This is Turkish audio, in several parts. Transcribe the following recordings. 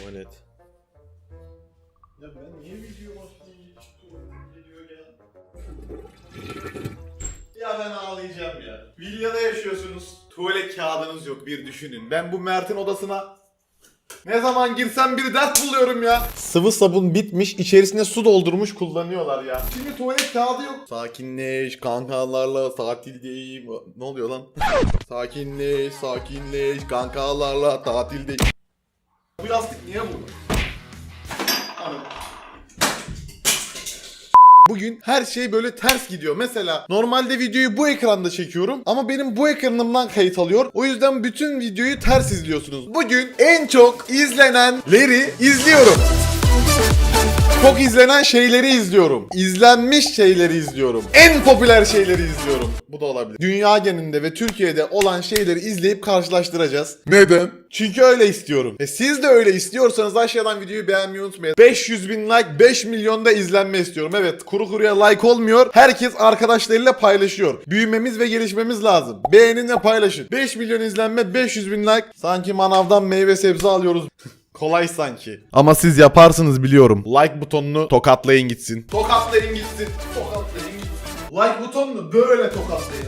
Tuvalet. Ya ben niye video başlayayım geliyor ya? Ya ben ağlayacağım ya. Villada yaşıyorsunuz. Tuvalet kağıdınız yok bir düşünün. Ben bu Mert'in odasına ne zaman girsem bir dert buluyorum ya. Sıvı sabun bitmiş, içerisine su doldurmuş kullanıyorlar ya. Şimdi tuvalet kağıdı yok. Sakinleş, kankalarla tatildeyim. Ne oluyor lan? sakinleş, sakinleş, kankalarla tatildeyim. Bu yastık niye burada? Anam. Bugün her şey böyle ters gidiyor. Mesela normalde videoyu bu ekranda çekiyorum ama benim bu ekranımdan kayıt alıyor. O yüzden bütün videoyu ters izliyorsunuz. Bugün en çok izlenenleri izliyorum. Çok izlenen şeyleri izliyorum. İzlenmiş şeyleri izliyorum. En popüler şeyleri izliyorum. Bu da olabilir. Dünya genelinde ve Türkiye'de olan şeyleri izleyip karşılaştıracağız. Neden? Çünkü öyle istiyorum. E siz de öyle istiyorsanız aşağıdan videoyu beğenmeyi unutmayın. 500 bin like 5 milyonda izlenme istiyorum. Evet kuru kuruya like olmuyor. Herkes arkadaşlarıyla paylaşıyor. Büyümemiz ve gelişmemiz lazım. Beğenin ve paylaşın. 5 milyon izlenme 500 bin like. Sanki manavdan meyve sebze alıyoruz. Kolay sanki. Ama siz yaparsınız biliyorum. Like butonunu tokatlayın gitsin. Tokatlayın gitsin. Tokatlayın gitsin. Like butonunu böyle tokatlayın.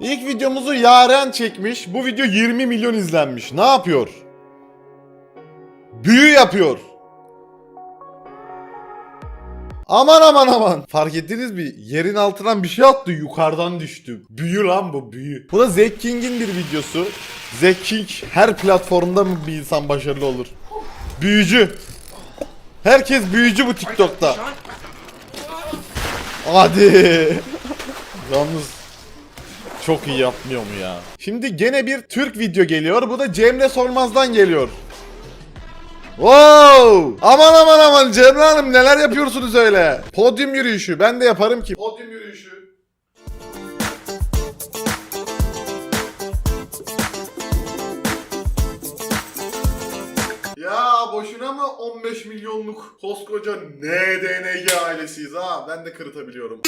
İlk videomuzu Yaren çekmiş. Bu video 20 milyon izlenmiş. Ne yapıyor? Büyü yapıyor. Aman aman aman. Fark ettiniz mi? Yerin altından bir şey attı yukarıdan düştü. Büyü lan bu büyü. Bu da Zack King'in bir videosu. Zack King her platformda mı bir insan başarılı olur? Büyücü. Herkes büyücü bu TikTok'ta. Hadi. Yalnız çok iyi yapmıyor mu ya? Şimdi gene bir Türk video geliyor. Bu da Cemre Sormaz'dan geliyor. Wow! Aman aman aman Cemre Hanım neler yapıyorsunuz öyle? Podyum yürüyüşü. Ben de yaparım ki. Podyum yürüyüşü. Mı 15 milyonluk koskoca NDNG ailesiyiz ha? Ben de kırıtabiliyorum.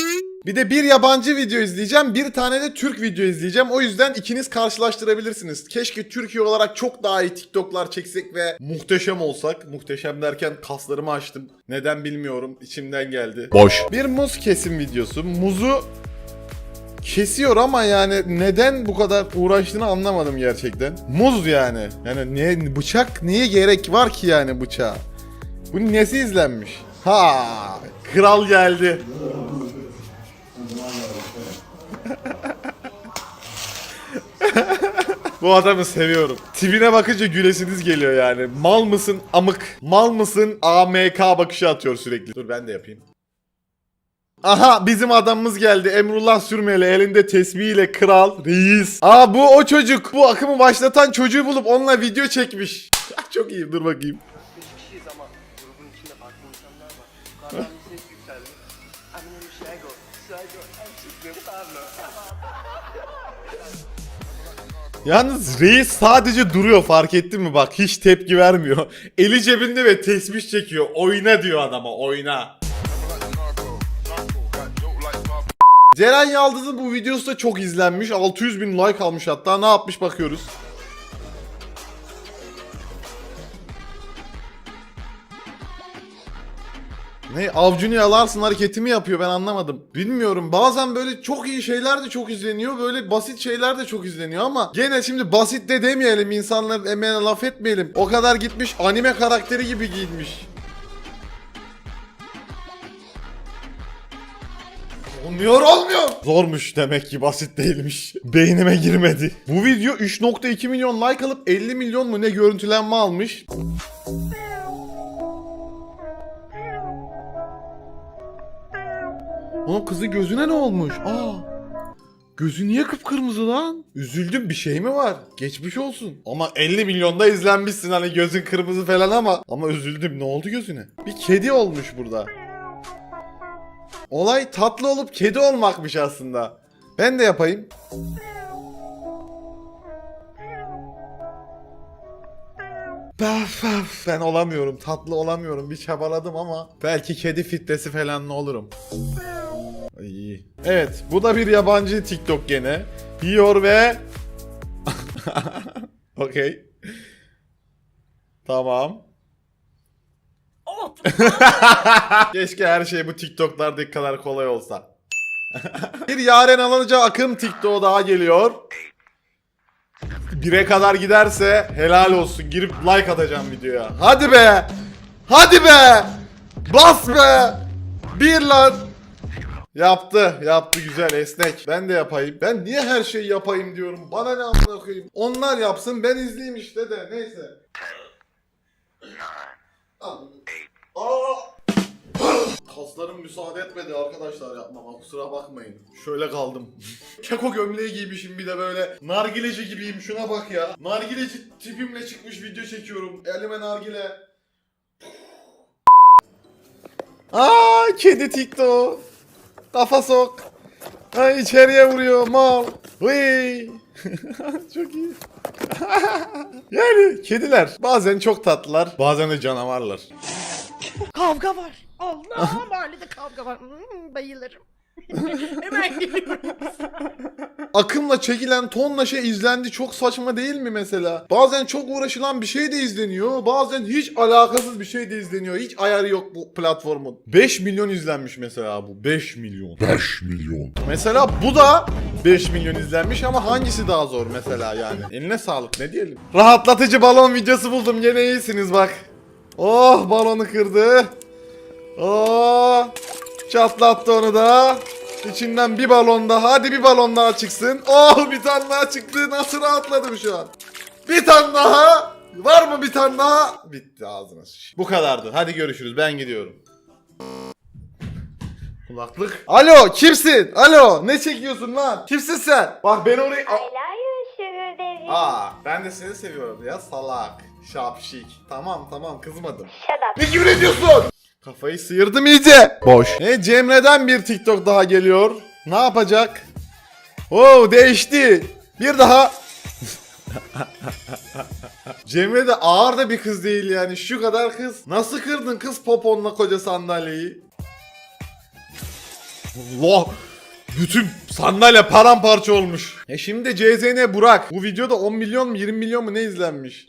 Bir de bir yabancı video izleyeceğim, bir tane de Türk video izleyeceğim. O yüzden ikiniz karşılaştırabilirsiniz. Keşke Türkiye olarak çok daha iyi TikTok'lar çeksek ve muhteşem olsak. Muhteşem derken kaslarımı açtım. Neden bilmiyorum. içimden geldi. Boş. Bir muz kesim videosu. Muzu kesiyor ama yani neden bu kadar uğraştığını anlamadım gerçekten. Muz yani. Yani ne bıçak niye gerek var ki yani bıçağa? Bunun nesi izlenmiş? Ha, kral geldi. Bu adamı seviyorum. Tipine bakınca gülesiniz geliyor yani. Mal mısın amık? Mal mısın AMK bakışı atıyor sürekli. Dur ben de yapayım. Aha bizim adamımız geldi. Emrullah Sürmeli elinde tesbihiyle kral, reis. Aa bu o çocuk. Bu akımı başlatan çocuğu bulup onunla video çekmiş. Çok iyi dur bakayım. Yalnız reis sadece duruyor fark ettin mi bak hiç tepki vermiyor. Eli cebinde ve tesbih çekiyor. Oyna diyor adama oyna. Ceren Yaldız'ın bu videosu da çok izlenmiş. 600 bin like almış hatta. Ne yapmış bakıyoruz. Ne avcunu yalarsın hareketi mi yapıyor ben anlamadım. Bilmiyorum bazen böyle çok iyi şeyler de çok izleniyor. Böyle basit şeyler de çok izleniyor ama gene şimdi basit de demeyelim insanların emeğine laf etmeyelim. O kadar gitmiş anime karakteri gibi giyinmiş. Olmuyor olmuyor. Zormuş demek ki basit değilmiş. Beynime girmedi. Bu video 3.2 milyon like alıp 50 milyon mu ne görüntülenme almış. Oğlum kızın gözüne ne olmuş? Aa. Gözü niye kıpkırmızı lan? Üzüldüm bir şey mi var? Geçmiş olsun. Ama 50 milyonda izlenmişsin hani gözün kırmızı falan ama. Ama üzüldüm ne oldu gözüne? Bir kedi olmuş burada. Olay tatlı olup kedi olmakmış aslında. Ben de yapayım. Ben olamıyorum. Tatlı olamıyorum. Bir çabaladım ama belki kedi fitlesi falan ne olurum. İyi. Evet, bu da bir yabancı TikTok gene. Yiyor ve Okey. Tamam. Keşke her şey bu TikTok'lardaki kadar kolay olsa. bir Yaren Alıcı akım TikTok daha geliyor. Bire kadar giderse helal olsun. Girip like atacağım videoya. Hadi be. Hadi be. Bas be. Bir lan. Yaptı. Yaptı güzel esnek. Ben de yapayım. Ben niye her şeyi yapayım diyorum. Bana ne amına koyayım. Onlar yapsın ben izleyeyim işte de. Neyse. Aa! Kaslarım müsaade etmedi arkadaşlar yapmama kusura bakmayın. Şöyle kaldım. Keko gömleği giymişim bir de böyle nargileci gibiyim şuna bak ya. Nargileci tipimle çıkmış video çekiyorum. Elime nargile. Aa kedi TikTok. Kafa sok. Ay içeriye vuruyor mal. Hıy. çok iyi. yani kediler bazen çok tatlılar bazen de canavarlar. Kavga var. Allah mahallede kavga var. Hmm, bayılırım. Hemen geliyorum. Akımla çekilen tonla şey izlendi çok saçma değil mi mesela? Bazen çok uğraşılan bir şey de izleniyor. Bazen hiç alakasız bir şey de izleniyor. Hiç ayarı yok bu platformun. 5 milyon izlenmiş mesela bu. 5 milyon. 5 milyon. Mesela bu da 5 milyon izlenmiş ama hangisi daha zor mesela yani? Eline sağlık ne diyelim. Rahatlatıcı balon videosu buldum. Gene iyisiniz bak. Oh balonu kırdı. Oh çatlattı onu da. İçinden bir balon daha. Hadi bir balon daha çıksın. Oh bir tane daha çıktı. Nasıl rahatladım şu an. Bir tane daha. Var mı bir tane daha? Bitti ağzına. sıç. Bu kadardı. Hadi görüşürüz. Ben gidiyorum. Kulaklık. Alo kimsin? Alo ne çekiyorsun lan? Kimsin sen? Bak ben orayı... Daddy. Aa ben de seni seviyorum ya salak. Şapşik. Tamam tamam kızmadım. Shut up. Ne küfür ediyorsun? Kafayı sıyırdım iyice. Boş. Ne Cemre'den bir TikTok daha geliyor. Ne yapacak? Oo değişti. Bir daha. Cemre de ağır da bir kız değil yani. Şu kadar kız. Nasıl kırdın kız poponla koca sandalyeyi? Allah. Bütün sandalye paramparça olmuş. E şimdi CZN Burak. Bu videoda 10 milyon mu 20 milyon mu ne izlenmiş?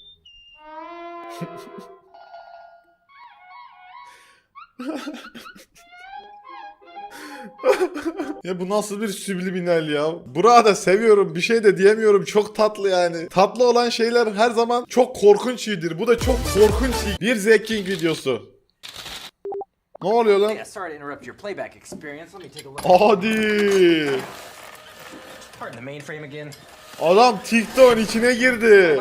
ya bu nasıl bir subliminal ya? Burak'ı da seviyorum. Bir şey de diyemiyorum. Çok tatlı yani. Tatlı olan şeyler her zaman çok korkunç iyidir. Bu da çok korkunç iyi. Bir Zeking videosu. Ne oluyor lan? Hadi. Adam TikTok'un içine girdi.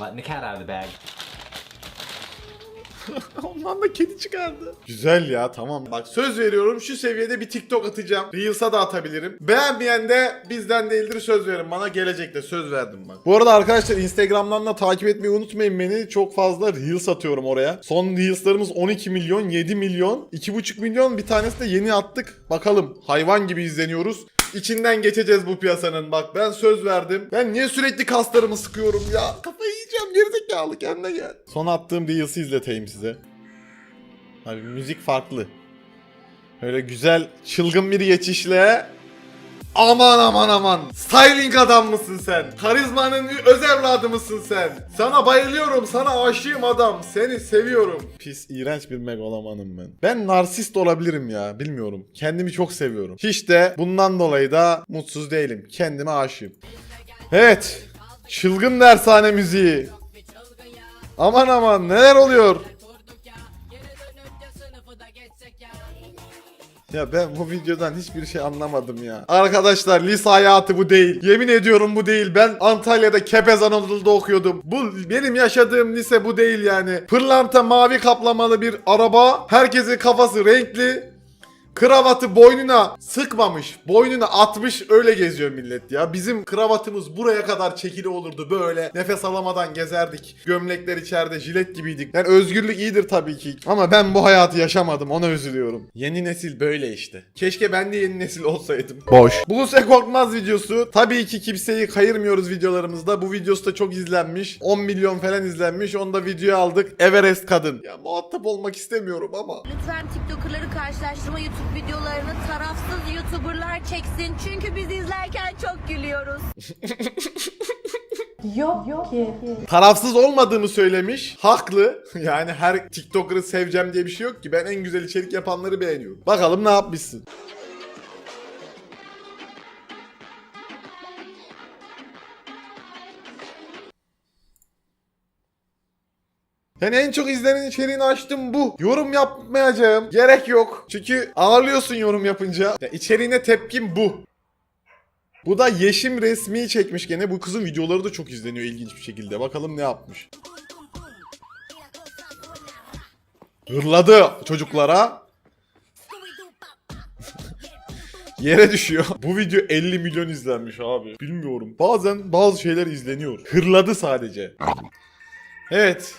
Letting the cat out of the bag. Ondan da kedi çıkardı. Güzel ya tamam. Bak söz veriyorum şu seviyede bir TikTok atacağım. Reels'a da atabilirim. Beğenmeyen de bizden değildir söz verin. Bana gelecekte söz verdim bak. Bu arada arkadaşlar Instagram'dan da takip etmeyi unutmayın beni. Çok fazla Reels atıyorum oraya. Son Reels'larımız 12 milyon, 7 milyon, 2,5 milyon. Bir tanesi de yeni attık. Bakalım hayvan gibi izleniyoruz. İçinden geçeceğiz bu piyasanın bak ben söz verdim. Ben niye sürekli kaslarımı sıkıyorum ya? Kafayı yiyeceğim gerizekalı kendine gel. Son attığım Reels'i izleteyim size. Abi müzik farklı. Öyle güzel çılgın bir geçişle Aman aman aman. Styling adam mısın sen? Karizmanın öz evladı mısın sen? Sana bayılıyorum. Sana aşığım adam. Seni seviyorum. Pis, iğrenç bir megalomanım ben. Ben narsist olabilirim ya. Bilmiyorum. Kendimi çok seviyorum. Hiç de bundan dolayı da mutsuz değilim. Kendime aşığım. Evet. Çılgın dershane müziği. Aman aman neler oluyor? Ya ben bu videodan hiçbir şey anlamadım ya. Arkadaşlar lise hayatı bu değil. Yemin ediyorum bu değil. Ben Antalya'da Kepez Anadolu'da okuyordum. Bu benim yaşadığım lise bu değil yani. Pırlanta mavi kaplamalı bir araba. Herkesin kafası renkli. Kravatı boynuna sıkmamış. Boynuna atmış öyle geziyor millet ya. Bizim kravatımız buraya kadar çekili olurdu böyle. Nefes alamadan gezerdik. Gömlekler içeride jilet gibiydik. Yani özgürlük iyidir tabii ki. Ama ben bu hayatı yaşamadım ona üzülüyorum. Yeni nesil böyle işte. Keşke ben de yeni nesil olsaydım. Boş. Buse Korkmaz videosu. Tabii ki kimseyi kayırmıyoruz videolarımızda. Bu videosu da çok izlenmiş. 10 milyon falan izlenmiş. Onu da videoya aldık. Everest kadın. Ya muhatap olmak istemiyorum ama. Lütfen TikToker'ları karşılaştırma YouTube videolarını tarafsız YouTuber'lar çeksin. Çünkü biz izlerken çok gülüyoruz. Yok, yok ki. Tarafsız olmadığımı söylemiş. Haklı. Yani her TikToker'ı seveceğim diye bir şey yok ki. Ben en güzel içerik yapanları beğeniyorum. Bakalım ne yapmışsın. Yani en çok izlenen içeriğini açtım bu. Yorum yapmayacağım. Gerek yok. Çünkü ağırlıyorsun yorum yapınca. Ya içeriğine tepkim bu. Bu da Yeşim resmi çekmiş gene. Bu kızın videoları da çok izleniyor ilginç bir şekilde. Bakalım ne yapmış. Hırladı çocuklara. Yere düşüyor. Bu video 50 milyon izlenmiş abi. Bilmiyorum. Bazen bazı şeyler izleniyor. Hırladı sadece. Evet.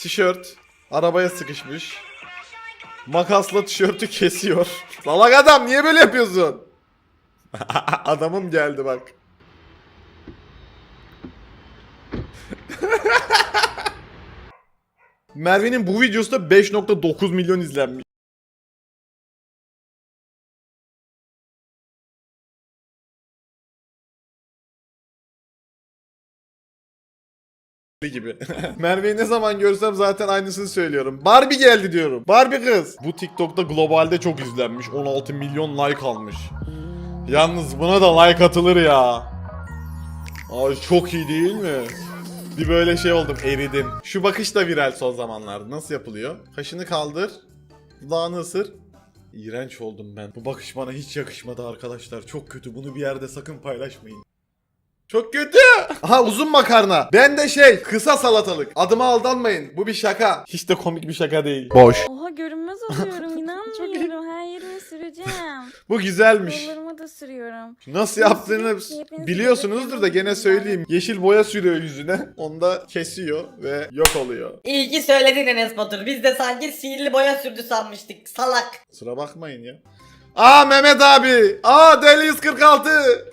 Tişört. Arabaya sıkışmış. Makasla tişörtü kesiyor. Salak adam niye böyle yapıyorsun? Adamım geldi bak. Merve'nin bu videosu da 5.9 milyon izlenmiş. Gibi. Merve'yi ne zaman görsem zaten aynısını söylüyorum. Barbie geldi diyorum. Barbie kız. Bu TikTok'ta globalde çok izlenmiş. 16 milyon like almış. Yalnız buna da like atılır ya. Ay çok iyi değil mi? Bir böyle şey oldum eridim. Şu bakış da viral son zamanlarda. Nasıl yapılıyor? Kaşını kaldır. Dudağını ısır. İğrenç oldum ben. Bu bakış bana hiç yakışmadı arkadaşlar. Çok kötü. Bunu bir yerde sakın paylaşmayın. Çok kötü. Aha uzun makarna. Ben de şey kısa salatalık. Adıma aldanmayın. Bu bir şaka. Hiç de komik bir şaka değil. Boş. Oha görünmez oluyorum inanmıyorum. Her yerime süreceğim. Bu güzelmiş. Kollarıma da sürüyorum. Nasıl yaptığını Hepiniz biliyorsunuzdur da gene söyleyeyim. Yeşil boya sürüyor yüzüne. Onu da kesiyor ve yok oluyor. İyi ki söyledin Enes Batur. Biz de sanki sihirli boya sürdü sanmıştık. Salak. Kusura bakmayın ya. Aa Mehmet abi. Aa Deli 146.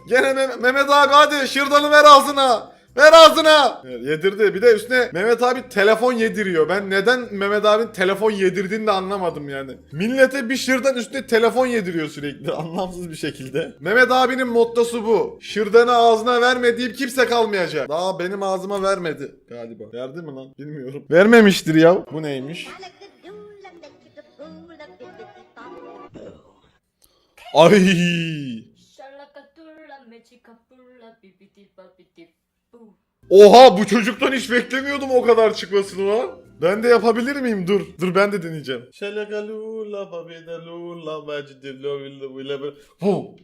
Gene Meh- Mehmet abi hadi şırdanı ver ağzına. Ver ağzına. Yedirdi. Bir de üstüne Mehmet abi telefon yediriyor. Ben neden Mehmet abinin telefon yedirdiğini de anlamadım yani. Millete bir şırdan üstüne telefon yediriyor sürekli. Anlamsız bir şekilde. Mehmet abinin mottosu bu. Şırdanı ağzına verme deyip kimse kalmayacak. Daha benim ağzıma vermedi galiba. Verdi mi lan? Bilmiyorum. Vermemiştir ya. Bu neymiş? Ay. Oha bu çocuktan hiç beklemiyordum o kadar çıkmasını lan. Ben de yapabilir miyim? Dur. Dur ben de deneyeceğim. Şalagalula babidalula Bu.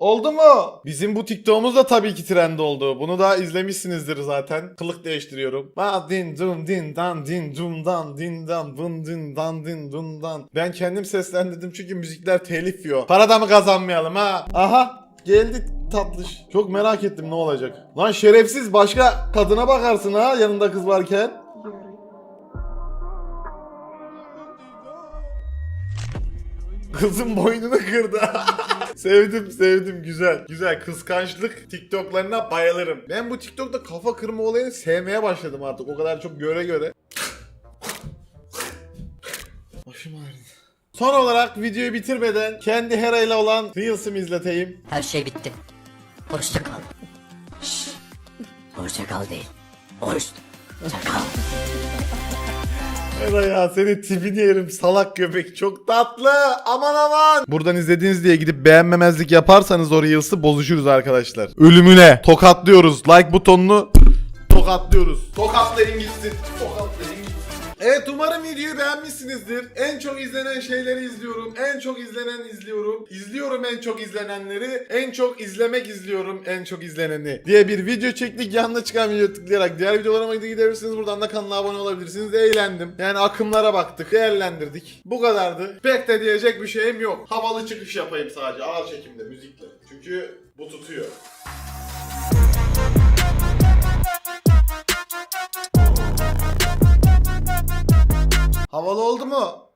Oldu mu? Bizim bu TikTok'umuz da tabii ki trend oldu. Bunu da izlemişsinizdir zaten. Kılık değiştiriyorum. Ba din dum din dan din dum dan din dan bun din dan din dum dan. Ben kendim seslendirdim çünkü müzikler telif yiyor. Para da mı kazanmayalım ha? Aha geldi tatlış. Çok merak ettim ne olacak. Lan şerefsiz başka kadına bakarsın ha yanında kız varken. Kızın boynunu kırdı. sevdim sevdim güzel. Güzel kıskançlık TikTok'larına bayılırım. Ben bu TikTok'ta kafa kırma olayını sevmeye başladım artık. O kadar çok göre göre. Başım ağrıdı. Son olarak videoyu bitirmeden kendi Hera ile olan Reels'ımı izleteyim. Her şey bitti. Hoşça kal. Hoşça kal değil. Hoşça kal. Hera ya senin tipini yerim salak köpek çok tatlı aman aman. Buradan izlediğiniz diye gidip beğenmemezlik yaparsanız o Reels'ı bozuşuruz arkadaşlar. Ölümüne tokatlıyoruz like butonunu tokatlıyoruz. Tokatlayın gitsin. Tokatlayın. Evet umarım videoyu beğenmişsinizdir. En çok izlenen şeyleri izliyorum. En çok izlenen izliyorum. İzliyorum en çok izlenenleri. En çok izlemek izliyorum en çok izleneni. Diye bir video çektik. Yanına çıkan video tıklayarak diğer videolarıma gidebilirsiniz. Buradan da kanala abone olabilirsiniz. Eğlendim. Yani akımlara baktık. Değerlendirdik. Bu kadardı. Pek de diyecek bir şeyim yok. Havalı çıkış yapayım sadece ağır çekimde müzikle. Çünkü bu tutuyor. Havalı oldu mu?